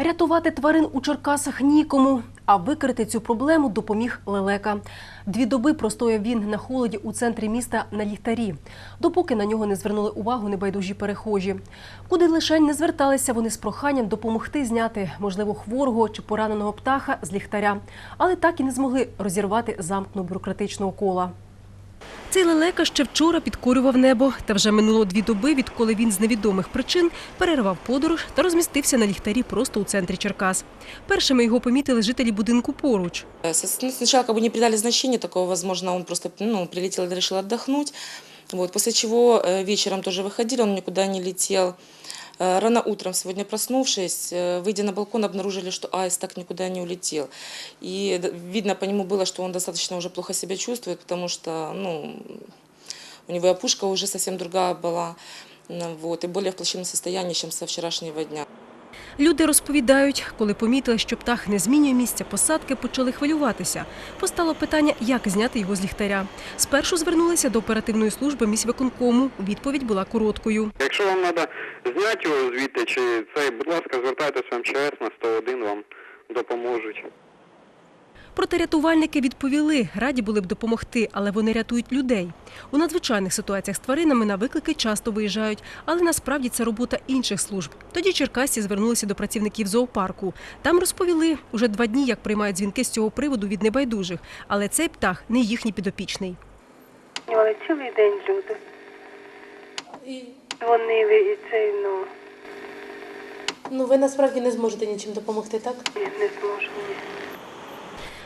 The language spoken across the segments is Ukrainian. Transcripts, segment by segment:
Рятувати тварин у Черкасах нікому, а викрити цю проблему допоміг лелека. Дві доби простояв він на холоді у центрі міста на ліхтарі, допоки на нього не звернули увагу небайдужі перехожі. Куди лишень не зверталися вони з проханням допомогти зняти, можливо, хворого чи пораненого птаха з ліхтаря, але так і не змогли розірвати замкну бюрократичного кола. Цей лелека ще вчора підкорював небо, та вже минуло дві доби, відколи він з невідомих причин перервав подорож та розмістився на ліхтарі просто у центрі Черкас. Першими його помітили жителі будинку поруч. Э, С- ну, Сначала как бы не придали значения такого, возможно, он просто ну, прилетел и решил отдохнуть. Вот, после чего э, вечером тоже выходили, он никуда не летел. Э, Рано утром, сегодня проснувшись, э, выйдя на балкон, обнаружили, что аист так никуда не улетел. И д- видно по нему было, что он достаточно уже плохо себя чувствует, потому что ну, у него и опушка уже совсем другая была, м, вот, и более в плачевном состоянии, чем со вчерашнего дня. Люди розповідають, коли помітили, що птах не змінює місця посадки, почали хвилюватися. Постало питання, як зняти його з ліхтаря. Спершу звернулися до оперативної служби міськвиконкому. Відповідь була короткою. Якщо вам треба зняти його звідти, чи цей, будь ласка, звертайтеся в МЧС на 101, вам допоможуть. Проте рятувальники відповіли, раді були б допомогти, але вони рятують людей. У надзвичайних ситуаціях з тваринами на виклики часто виїжджають, але насправді це робота інших служб. Тоді черкасці звернулися до працівників зоопарку. Там розповіли, уже два дні, як приймають дзвінки з цього приводу від небайдужих, але цей птах не їхній підопічний. Але цілий день люди. Вони і цей, ну, Ну, ви насправді не зможете нічим допомогти, так? не не зможу. ні.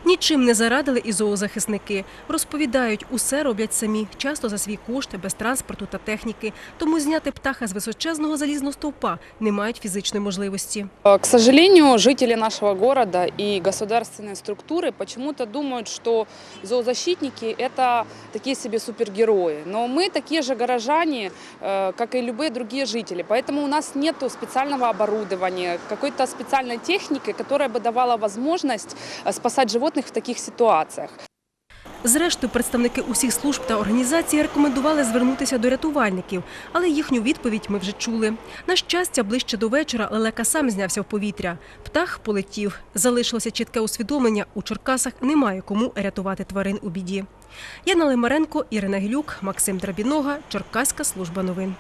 Нічим не зарадили і зоозахисники. Розповідають, усе роблять самі, часто за свій кошти, без транспорту та техніки. Тому зняти птаха з височезного залізного стовпа не мають фізичної можливості. Э, К сожалению, жители нашего города и государственные структуры почему-то думают, что зоозащитники – это такие себе супергерои. Но мы такие же горожане, э, как и любые другие жители. Поэтому у нас нет специального оборудования, какой-то специальной техники, которая бы давала возможность э, спасать животных в таких ситуациях. Зрештою, представники усіх служб та організацій рекомендували звернутися до рятувальників, але їхню відповідь ми вже чули. На щастя, ближче до вечора лелека сам знявся в повітря. Птах полетів. Залишилося чітке усвідомлення – у Черкасах немає кому рятувати тварин у біді. Яна Лимаренко, Ірина Гілюк, Максим Драбінога, Черкаська служба новин.